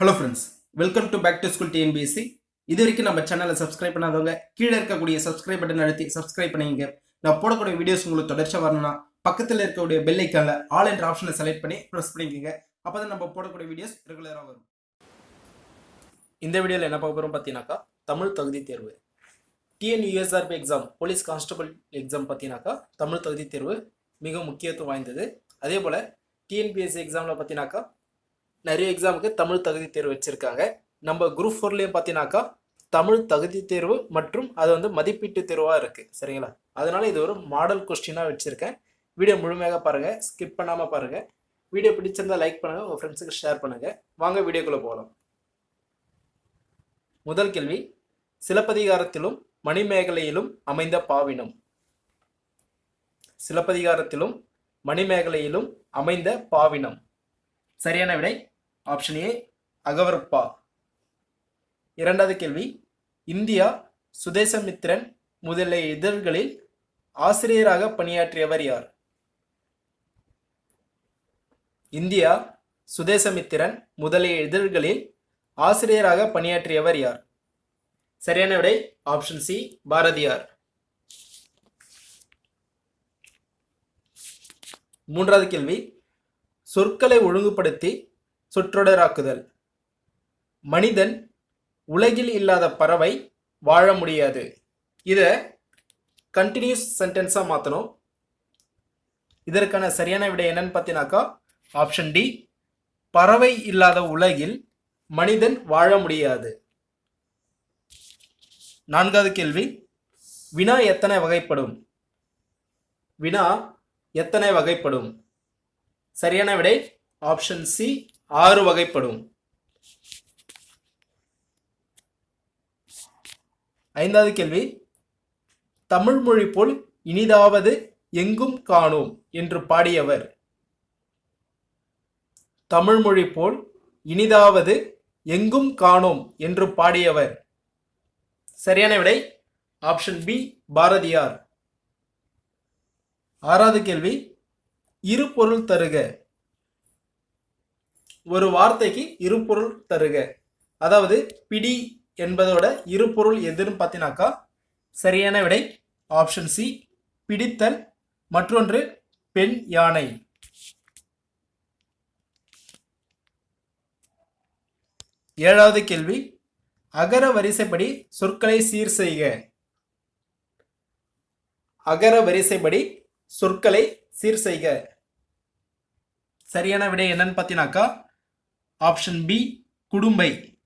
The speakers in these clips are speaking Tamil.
Hello friends welcome to back to school TNPSC இது வரைக்கும் நம்ம சேனலை சப்ஸ்கிரைப் பண்ணாதவங்க கீழே இருக்கக்கூடிய சப்ஸ்கிரைப் பட்டன் அழுத்தி சப்ஸ்கிரைப் பண்ணிங்க. நான் போடக்கூடிய வீடியோஸ் உங்களுக்கு தொடர்ச்சியாக வரணும்னா பக்கத்தில் இருக்கக்கூடிய பெல் ஐக்கானில் ஆல் என்ற ஆப்ஷனை செலக்ட் பண்ணி ப்ரெஸ் பண்ணிக்கோங்க. அப்போ தான் நம்ம போடக்கூடிய வீடியோஸ் ரெகுலராக வரும். இந்த வீடியோவில் என்ன பார்க்க போகிறோம் பார்த்தீங்கன்னாக்கா தமிழ் தகுதி தேர்வு. TNUSRB exam police constable exam பார்த்தீங்கன்னாக்கா தமிழ் தகுதி தேர்வு மிக முக்கியத்துவம் வாய்ந்தது. அதே போல் டிஎன்பிஎஸ்சி எக்ஸாமில் பார்த்தீங்கன்னாக்கா நிறைய எக்ஸாமுக்கு தமிழ் தகுதி தேர்வு வச்சுருக்காங்க. நம்ம குரூப் ஃபோர்லேயும் பார்த்தீங்கன்னாக்கா தமிழ் தகுதி தேர்வு மற்றும் அது வந்து மதிப்பீட்டு தேர்வாக இருக்குது சரிங்களா? அதனால் இது ஒரு மாடல் கொஸ்டினாக வச்சுருக்கேன். வீடியோ முழுமையாக பாருங்கள் ஸ்கிப் பண்ணாமல் பாருங்கள் வீடியோ பிடிச்சிருந்தா லைக் பண்ணுங்கள் உங்கள் ஃப்ரெண்ட்ஸுக்கு ஷேர் பண்ணுங்கள் வாங்க வீடியோக்குள்ளே போகலாம் முதல் கேள்வி. சிலப்பதிகாரத்திலும் மணிமேகலையிலும் அமைந்த பாவினம். சிலப்பதிகாரத்திலும் மணிமேகலையிலும் அமைந்த பாவினம். சரியான விடை. ஆப்ஷன் ஏ அகவர்பா இரண்டாவது கேள்வி இந்தியா சுதேசமித்திரன் முதலிய இதழ்களில் ஆசிரியராக பணியாற்றியவர் யார்? இந்தியா சுதேசமித்திரன் முதலிய இதழ்களில் ஆசிரியராக பணியாற்றியவர் யார்? சரியான விடை ஆப்ஷன் சி பாரதியார். மூன்றாவது கேள்வி சொற்களை ஒழுங்குபடுத்தி சுற்றொடராக்குதல். மனிதன் உலகில் இல்லாத பறவை வாழ முடியாது. இதை கண்டினியூஸ் சென்டென்ஸாக மாற்றணும் இதற்கான சரியான விடை என்னன்னு பார்த்தீங்கன்னாக்கா ஆப்ஷன் டி பறவை இல்லாத உலகில் மனிதன் வாழ முடியாது. நான்காவது கேள்வி வினா எத்தனை வகைப்படும்? வினா எத்தனை வகைப்படும்? சரியான விடை ஆப்ஷன் சி ஆறு வகைப்படும். ஐந்தாவது கேள்வி. தமிழ் மொழி போல் இனிதாவது எங்கும் காணோம் என்று பாடியவர். தமிழ் மொழி போல் இனிதாவது எங்கும் காணோம் என்று பாடியவர். சரியான விடை ஆப்ஷன் பி பாரதியார். ஆறாவது கேள்வி. இரு பொருள் தருக. ஒரு வார்த்தைக்கு இருபொருள் தருக. அதாவது பிடி என்பதோட இரு பொருள் எதுன்னு பார்த்தீங்கன்னாக்கா சரியான விடை ஆப்ஷன் சி பிடித்தல் மற்றொன்று பெண் யானை. ஏழாவது கேள்வி அகர வரிசைப்படி சொற்களை சீர் செய்க. அகர வரிசைப்படி சொற்களை சீர் செய்க. சரியான விடை என்னன்னு பார்த்தீங்கன்னாக்கா ஆப்ஷன் பி குடும்பை.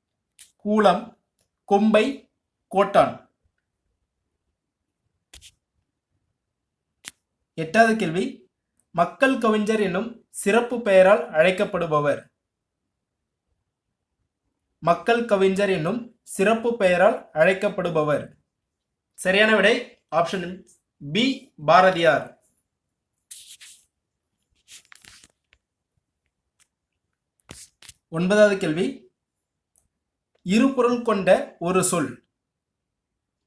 கூலம் கொம்பை கோட்டான். எட்டாவது கேள்வி. மக்கள் கவிஞர் என்னும் சிறப்பு பெயரால் அழைக்கப்படுபவர். மக்கள் கவிஞர் என்னும் சிறப்பு பெயரால் அழைக்கப்படுபவர். சரியான விடை ஆப்ஷன் பி பாரதியார். ஒன்பதாவது கேள்வி. இருபொருள் கொண்ட ஒரு சொல்.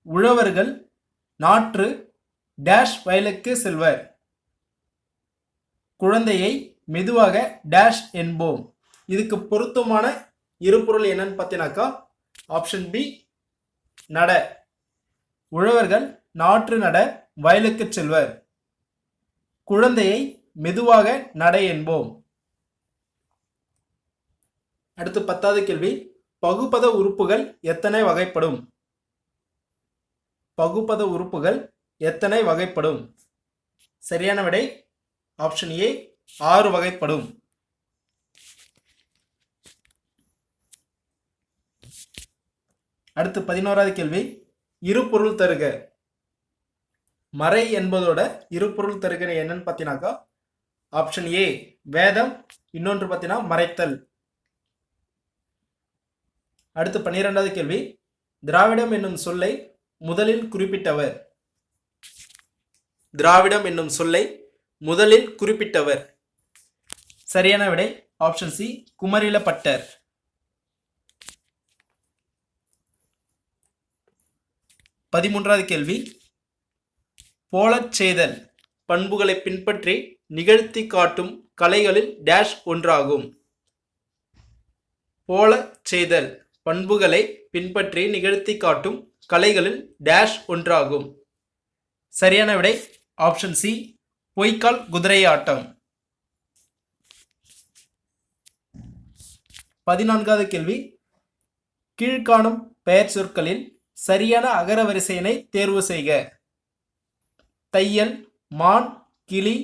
உழவர்கள் நாற்று டேஷ் வயலுக்கு செல்வர். குழந்தையை மெதுவாக டேஷ் என்போம். இதுக்கு பொருத்தமான இருபொருள் என்னன்னு பார்த்தீங்கன்னாக்கா ஆப்ஷன் பி நட. உழவர்கள் நாற்று நட வயலுக்கு செல்வர். குழந்தையை மெதுவாக நட என்போம். அடுத்து பத்தாவது கேள்வி பகுப்பத உறுப்புகள் எத்தனை வகைப்படும்? பகுப்பத உறுப்புகள் எத்தனை வகைப்படும்? சரியான விடை ஆப்ஷன் ஏ ஆறு வகைப்படும். அடுத்து பதினோராவது கேள்வி இருபொருள் தருக. மறை என்பதோட இருபொருள் தருகிற என்னன்னு பார்த்தீங்கன்னாக்கா ஆப்ஷன் ஏ வேதம் இன்னொன்று பார்த்தீங்கன்னா மறைத்தல். அடுத்து பன்னிரெண்டாவது கேள்வி. திராவிடம் என்னும் சொல்லை முதலில் குறிப்பிட்டவர். திராவிடம் என்னும் சொல்லை முதலில் குறிப்பிட்டவர். சரியான விடை. Option C Kumarilabhattar. பதிமூன்றாவது கேள்வி. போலச் செய்தல் பண்புகளை பின்பற்றி நிகழ்த்தி காட்டும் கலைகளில் டேஷ் ஒன்றாகும். போலச் செய்தல் பண்புகளை பின்பற்றி நிகழ்த்தி காட்டும் கலைகளில் டேஷ் ஒன்றாகும். சரியான விடை ஆப்ஷன் சி பொய்க்கால் குதிரை ஆட்டம். பதினான்காவது கேள்வி. கீழ்காணும் பெயர் சொற்களில் சரியான அகரவரிசையினை தேர்வு செய்க. தையல் மான் கிளி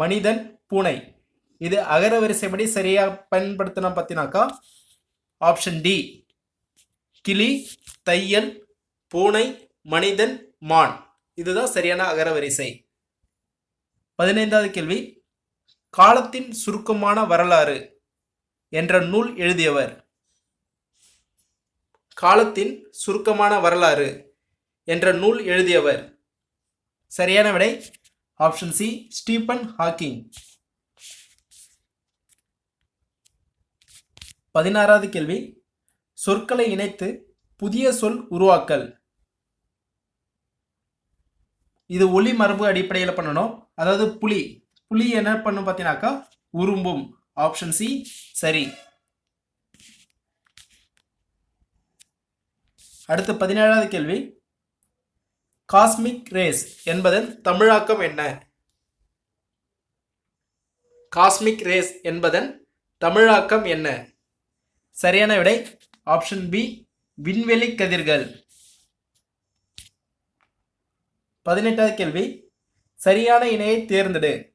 மனிதன் பூனை. இது அகரவரிசைப்படி சரியாக பயன்படுத்தினா பார்த்தினாக்கா ஆப்ஷன் டி கிளி தையல் பூனை மனிதன் மான். இதுதான் சரியான அகரவரிசை பதினைந்தாவது கேள்வி. காலத்தின் சுருக்கமான வரலாறு என்ற நூல் எழுதியவர். காலத்தின் சுருக்கமான வரலாறு என்ற நூல் எழுதியவர். சரியான விடை? Option C Stephen Hawking. பதினாறாவது கேள்வி. சொற்களை இணைத்து புதிய சொல் உருவாக்கல். இது ஒளி மரபு அடிப்படையில் பண்ணணும். அதாவது புலி. புலி என்ன பண்ணும் பார்த்தீங்கன்னாக்கா உரும்பும். ஆப்ஷன் சி சரி. அடுத்து பதினேழாவது கேள்வி. காஸ்மிக் ரேஸ் என்பதன் தமிழாக்கம் என்ன? காஸ்மிக் ரேஸ் என்பதன் தமிழாக்கம் என்ன? சரியான விடை ஆப்ஷன் பி விண்வெளி கதிர்கள். பதினெட்டாவது கேள்வி. சரியான இணையை தேர்ந்தெடு.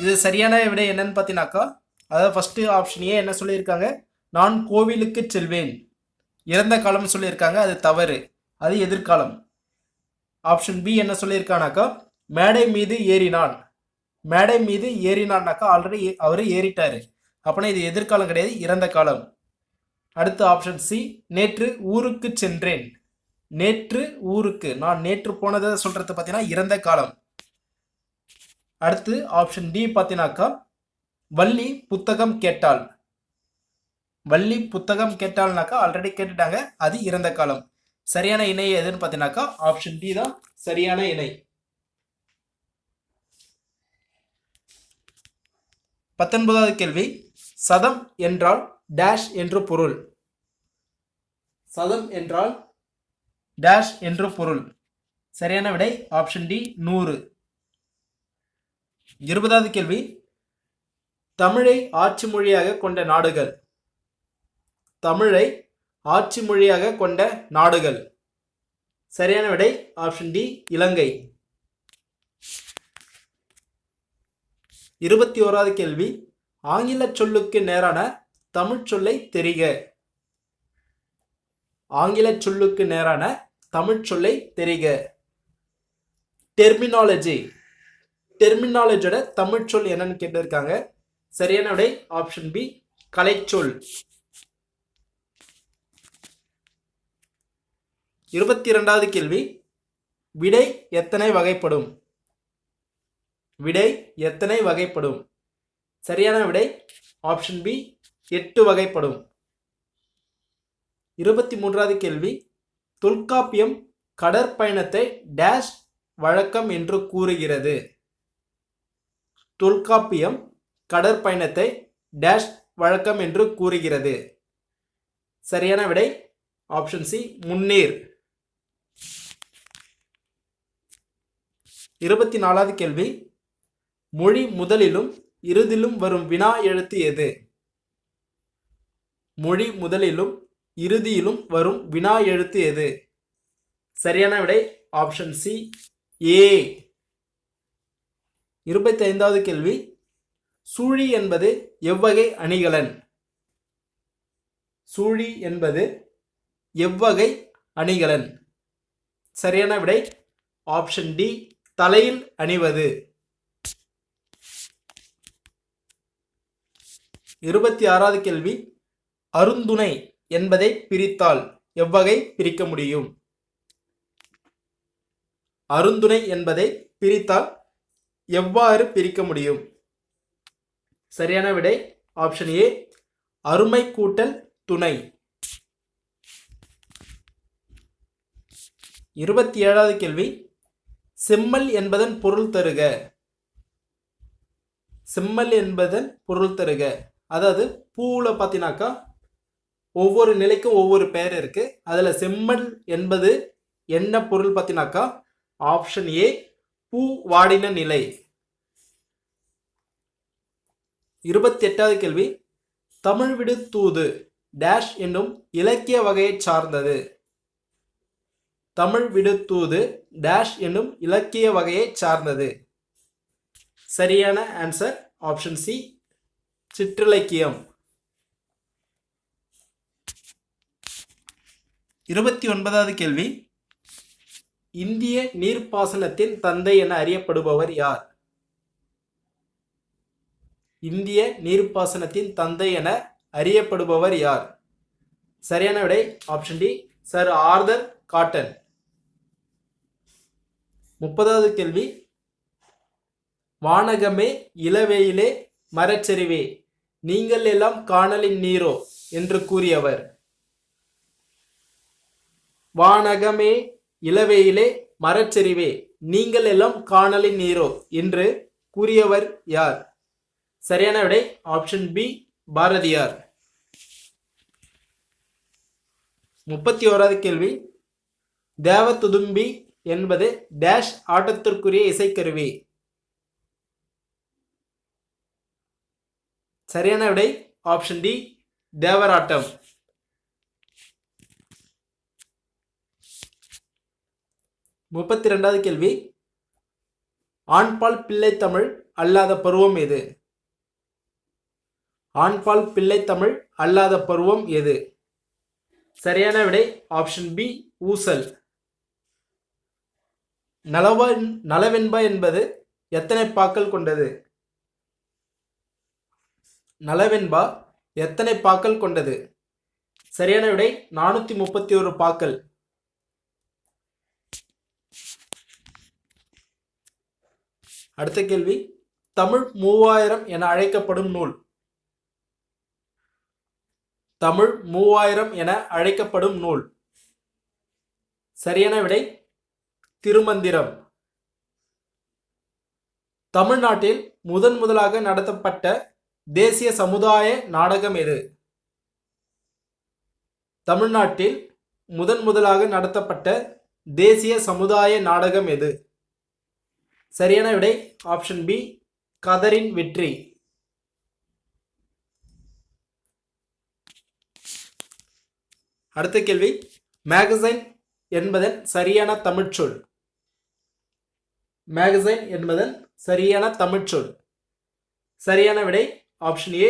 இது சரியான விட என்னன்னு பார்த்தீங்கன்னாக்கா அதாவது ஃபஸ்ட்டு ஆப்ஷன் ஏ என்ன சொல்லியிருக்காங்க? நான் கோவிலுக்கு செல்வேன். இறந்த காலம் சொல்லியிருக்காங்க அது தவறு. அது எதிர்காலம். ஆப்ஷன் பி என்ன சொல்லியிருக்கானாக்கா மேடை மீது ஏறினான். மேடை மீது ஏறினார்னாக்கா ஆல்ரெடி அவர் ஏறிட்டாரு. அப்படின்னா இது எதிர்காலம் கிடையாது இறந்த காலம். அடுத்த ஆப்ஷன் சி நேற்று ஊருக்கு சென்றேன். நேற்று ஊருக்கு நான் நேற்று போனதை சொல்றது பார்த்தீங்கன்னா இறந்த காலம். அடுத்து ஆப்ஷன் டி பார்த்தீங்கன்னாக்கா வள்ளி புத்தகம் கேட்டாள். வள்ளி புத்தகம் கேட்டாள்னாக்கா ஆல்ரெடி கேட்டுட்டாங்க அது இறந்த காலம். சரியான இணை எதுன்னு பார்த்தீங்கன்னாக்கா ஆப்ஷன் டி தான் சரியான இணை. பத்தொன்பதாவது கேள்வி. சதம் என்றால் டேஷ் என்று பொருள். சதம் என்றால் டேஷ் என்று பொருள். சரியான விடை ஆப்ஷன் டி நூறு. இருபதாவது கேள்வி. தமிழை ஆட்சி மொழியாக கொண்ட நாடுகள். தமிழை ஆட்சி மொழியாக கொண்ட நாடுகள். சரியான விடை ஆப்ஷன் டி இலங்கை. இருபத்தி ஓராவது கேள்வி. ஆங்கில சொல்லுக்கு நேரான தமிழ் சொல்லை தெரிக. ஆங்கில சொல்லுக்கு நேரான தமிழ் சொல்லை தெரிக. டெர்மினாலஜி டெர்மினாலஜியோட தமிழ் சொல் என்னன்னு கேட்டிருக்காங்க. சரியான விடை ஆப்ஷன் பி கலைச்சொல். இருபத்தி இரண்டாவது கேள்வி. விடை எத்தனை வகைப்படும்? விடை எத்தனை வகைப்படும்? சரியான விடை ஆப்ஷன் பி எட்டு வகைப்படும். இருபத்தி மூன்றாவது கேள்வி தொல்காப்பியம் கடற்பயணத்தை டேஷ் வழக்கம் என்று கூறுகிறது. தொல்காப்பியம் கடற்பயணத்தை டேஷ் வழக்கம் என்று கூறுகிறது. சரியான விடை ஆப்ஷன் சி முன்னீர். இருபத்தி நாலாவது கேள்வி மொழி முதலிலும் இறுதிலும் வரும் வினா எழுத்து எது? மொழி முதலிலும் இறுதியிலும் வரும் வினா எழுத்து எது? சரியான விடை ஆப்ஷன் சி ஏ இருபத்தி ஐந்தாவது கேள்வி. சூழி என்பது எவ்வகை அணிகலன்? சூழி என்பது எவ்வகை அணிகலன்? சரியான விடை ஆப்ஷன் டி தலையில் அணிவது. இருபத்தி ஆறாவது கேள்வி அருந்துணை என்பதை பிரித்தால் எவ்வகை பிரிக்க முடியும்? அருந்துணை என்பதை பிரித்தால் எவ்வாறு பிரிக்க முடியும்? சரியான விடை ஆப்ஷன் ஏ அருமை கூட்டல் துணை. இருபத்தி ஏழாவது கேள்வி செம்மல் என்பதன் பொருள் தருக. செம்மல் என்பதன் பொருள் தருக. அதாவது பூவில் பார்த்தீங்கன்னாக்கா ஒவ்வொரு நிலைக்கும் ஒவ்வொரு பெயர் இருக்குது அதில் செம்மல் என்பது என்ன பொருள் பார்த்தீங்கன்னாக்கா ஆப்ஷன் ஏ பூ வாடின நிலை. இருபத்தி எட்டாவது கேள்வி. தமிழ் விடு தூது டேஷ் என்னும் இலக்கிய வகையை சார்ந்தது. தமிழ் விடு தூது டேஷ் என்னும் இலக்கிய வகையை சார்ந்தது. சரியான ஆன்சர் ஆப்ஷன் சி சிற்றிலக்கியம். இருபத்தி ஒன்பதாவது கேள்வி. இந்திய நீர்ப்பாசனத்தின் தந்தை என அறியப்படுபவர் யார்? இந்திய நீர்ப்பாசனத்தின் தந்தை என அறியப்படுபவர் யார்? சரியான விடை option D sir Arthur Cotton. முப்பதாவது கேள்வி. வானகமே இளவேயிலே மரச்சரிவே. நீங்கள் எல்லாம் காணலின் நீரோ? என்று கூறியவர். வானகமே இளவேயிலே மரச்செறிவே நீங்கள் எல்லாம் காணலின் நீரோ? என்று கூறியவர் யார்? சரியான விடை ஆப்ஷன் பி பாரதியார். முப்பத்தி ஓராவது கேள்வி. தேவதுதும்பி என்பது டேஷ் ஆட்டத்திற்குரிய இசைக்கருவி. சரியான விடை ஆப்ஷன் டி தேவராட்டம். முப்பத்தி ரெண்டாவது கேள்வி. ஆண்பால் பிள்ளை தமிழ் அல்லாத பருவம் எது? ஆண்பால் பிள்ளை தமிழ் அல்லாத பருவம் எது? சரியான விடை ஆப்ஷன் பி ஊசல். நலவ நலவென்ப என்பது எத்தனை பாக்கள் கொண்டது? நலவென்பா எத்தனை பாக்கள் கொண்டது? சரியான விடை நானூத்தி முப்பத்தி ஒரு பாக்கள். அடுத்த கேள்வி தமிழ் மூவாயிரம் என அழைக்கப்படும் நூல். தமிழ் மூவாயிரம் என அழைக்கப்படும் நூல். சரியான விடை திருமந்திரம். தமிழ்நாட்டில் முதன் முதலாக நடத்தப்பட்ட தேசிய சமுதாய நாடகம் எது? தமிழ்நாட்டில் முதன் முதலாக நடத்தப்பட்ட தேசிய சமுதாய நாடகம் எது? சரியான விடை ஆப்ஷன் பி கதரின் வெற்றி. அடுத்த கேள்வி மேகசைன் என்பதன் சரியான தமிழ்ச்சொல். மேகசைன் என்பதன் சரியான தமிழ்ச்சொல். சரியான விடை ஆப்ஷன் ஏ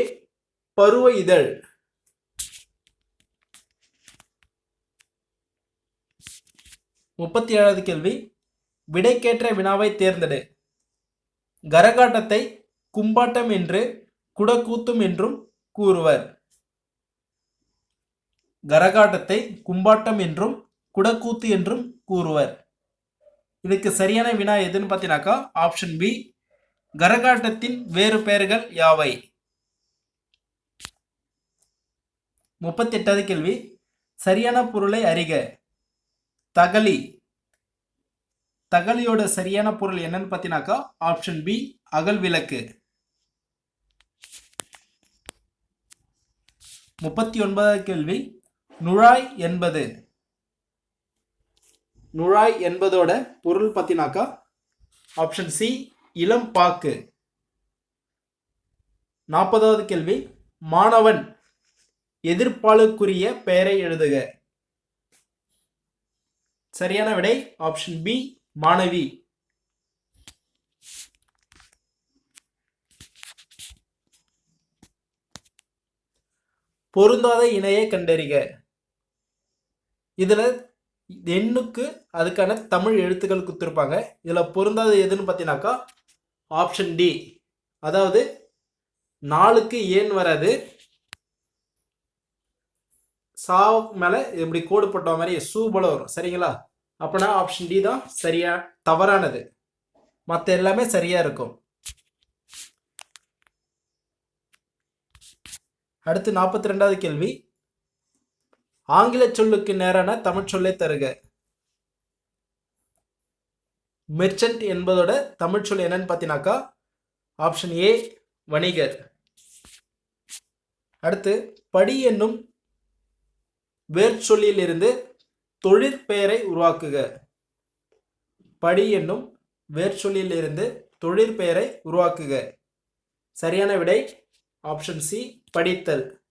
பருவ இதழ். முப்பத்தி ஏழாவது கேள்வி. விடைக்கேற்ற வினாவை தேர்ந்தெடு. கரகாட்டத்தை கும்பாட்டம் என்று குடக்கூத்தும் என்றும் கூறுவர். கரகாட்டத்தை கும்பாட்டம் என்றும் குடக்கூத்து என்றும் கூறுவர். இதுக்கு சரியான வினா எதுன்னு பார்த்தீங்கன்னாக்கா ஆப்ஷன் பி கரகாட்டத்தின் வேறு பெயர்கள் யாவை? முப்பத்தெட்டாவது கேள்வி. சரியான பொருளை அறிக. தகலி தகலியோட சரியான பொருள் என்னன்னு பார்த்தீங்கன்னாக்கா ஆப்ஷன் பி அகல் விளக்கு. முப்பத்தி ஒன்பதாவது கேள்வி. நுழாய் என்பது. நுழாய் என்பதோட பொருள் பார்த்தீங்கன்னாக்கா ஆப்ஷன் சி இளம் பாக்கு. நாற்பதாவது கேள்வி. மாணவன். எதிர்ப்பாளுக்குரிய பெயரை எழுதுக. சரியான விடை ஆப்ஷன் பி மாணவி. பொருந்தாத இணையை கண்டறிக. இதுல எண்ணுக்கு அதுக்கான தமிழ் எழுத்துக்கள் கொடுத்துருப்பாங்க. இதில் பொருந்தாத எதுன்னு பார்த்தீங்கன்னாக்கா ஆப்ஷன் டி அதாவது நாலுக்கு ஏன் வராது? சா மேலே இப்படி கோடு போட்ட மாதிரி சூ போல வரும். சரிங்களா? அப்போனா ஆப்ஷன் டி தான் சரியா தவறானது. மற்ற எல்லாமே சரியாக இருக்கும். அடுத்து நாற்பத்தி ரெண்டாவது கேள்வி. ஆங்கில சொல்லுக்கு நேரான தமிழ் சொல்லை தருக. மெர்ச்சன்ட் என்பதோட தமிழ் சொல் என்னன்னு பார்த்தீங்கன்னாக்கா ஆப்ஷன் ஏ வணிகர். அடுத்து படி என்னும் வேர்ச்சொல்லிலிருந்து தொழிற்பெயரை உருவாக்குக. படி என்னும் வேர்ச்சொல்லிலிருந்து தொழிற்பெயரை உருவாக்குக. சரியான விடை ஆப்ஷன் சி படித்தல்.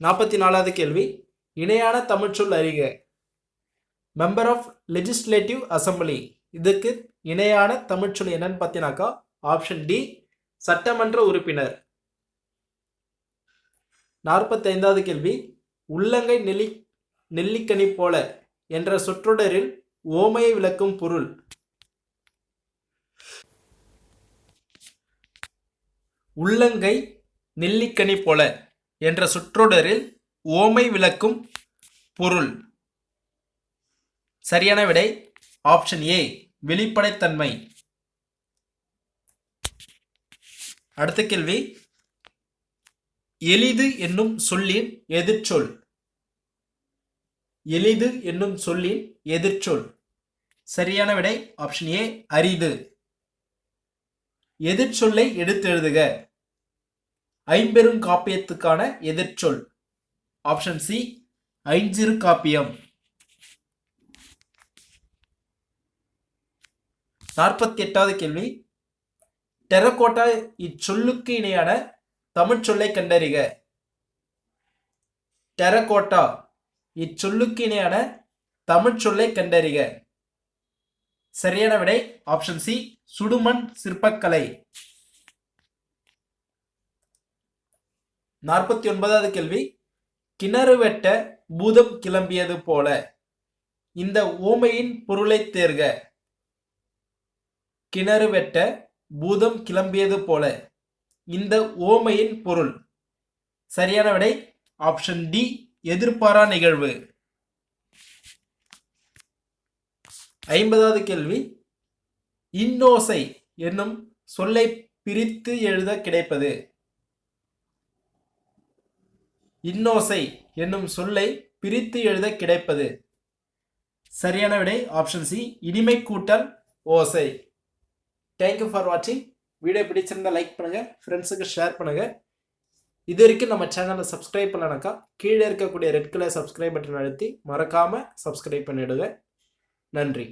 நாற்பத்தி நாலாவது கேள்வி இணையான தமிழ்ச்சொல் அறிக. மெம்பர் ஆஃப் லெஜிஸ்லேட்டிவ் அசம்பிளி இதுக்கு இணையான தமிழ்ச்சொல் என்னன்னு பார்த்தீங்கன்னாக்கா ஆப்ஷன் டி சட்டமன்ற உறுப்பினர். நாற்பத்தைந்தாவது கேள்வி உள்ளங்கை நெல்லி நெல்லிக்கனி போல என்ற சொற்றொடரில் ஓமையை விளக்கும் பொருள். உள்ளங்கை நெல்லிக்கனி போல என்ற சொற்றொடரில் ஓமை விளக்கும் பொருள். சரியான விடை ஆப்ஷன் ஏ வெளிப்படைத்தன்மை. அடுத்த கேள்வி எளிது என்னும் சொல்லின் எதிர்ச்சொல். எளிது என்னும் சொல்லின் எதிர்ச்சொல். சரியான விடை ஆப்ஷன் ஏ அரிது. எதிர்ச்சொல்லை எடுத்து எழுதுக ஐம்பெரும் காப்பியத்துக்கான எதிர்ச்சொல். ஆப்ஷன் சி ஐஞ்சிறு காப்பியம். நாற்பத்தி எட்டாவது கேள்வி. டெரகோட்டா இச்சொல்லுக்கு இணையான தமிழ்ச்சொல்லை கண்டறிக. டெரகோட்டா இச்சொல்லுக்கு இணையான தமிழ்ச் கண்டறிக. சரியான விடை ஆப்ஷன் சி சுடுமண் சிற்பக்கலை. நாற்பத்தி ஒன்பதாவது கேள்வி. கிணறு வெட்ட பூதம் கிளம்பியது போல. இந்த ஓமையின் பொருளை தேர்க. கிணறு வெட்ட பூதம் கிளம்பியது போல. இந்த ஓமையின் பொருள். சரியான விடை ஆப்ஷன் டி எதிர்பாரா நிகழ்வு. ஐம்பதாவது கேள்வி. இன்னோசை என்னும் சொல்லை பிரித்து எழுத கிடைப்பது. இன்னோசை என்னும் சொல்லை பிரித்து எழுத கிடைப்பது. சரியான விடை ஆப்ஷன் சி இனிமை கூட்டல் ஓசை. தேங்க்யூ ஃபார் வாட்சிங் வீடியோ பிடிச்சிருந்தா லைக் பண்ணுங்கள் ஃப்ரெண்ட்ஸுக்கு ஷேர் பண்ணுங்கள் இது வரைக்கும் நம்ம சேனலை சப்ஸ்கிரைப் பண்ணலனாக்கா கீழே இருக்கக்கூடிய ரெட் கலர் சப்ஸ்கிரைப் பட்டன் அழுத்தி மறக்காமல் சப்ஸ்கிரைப் பண்ணிவிடுவேன் நன்றி.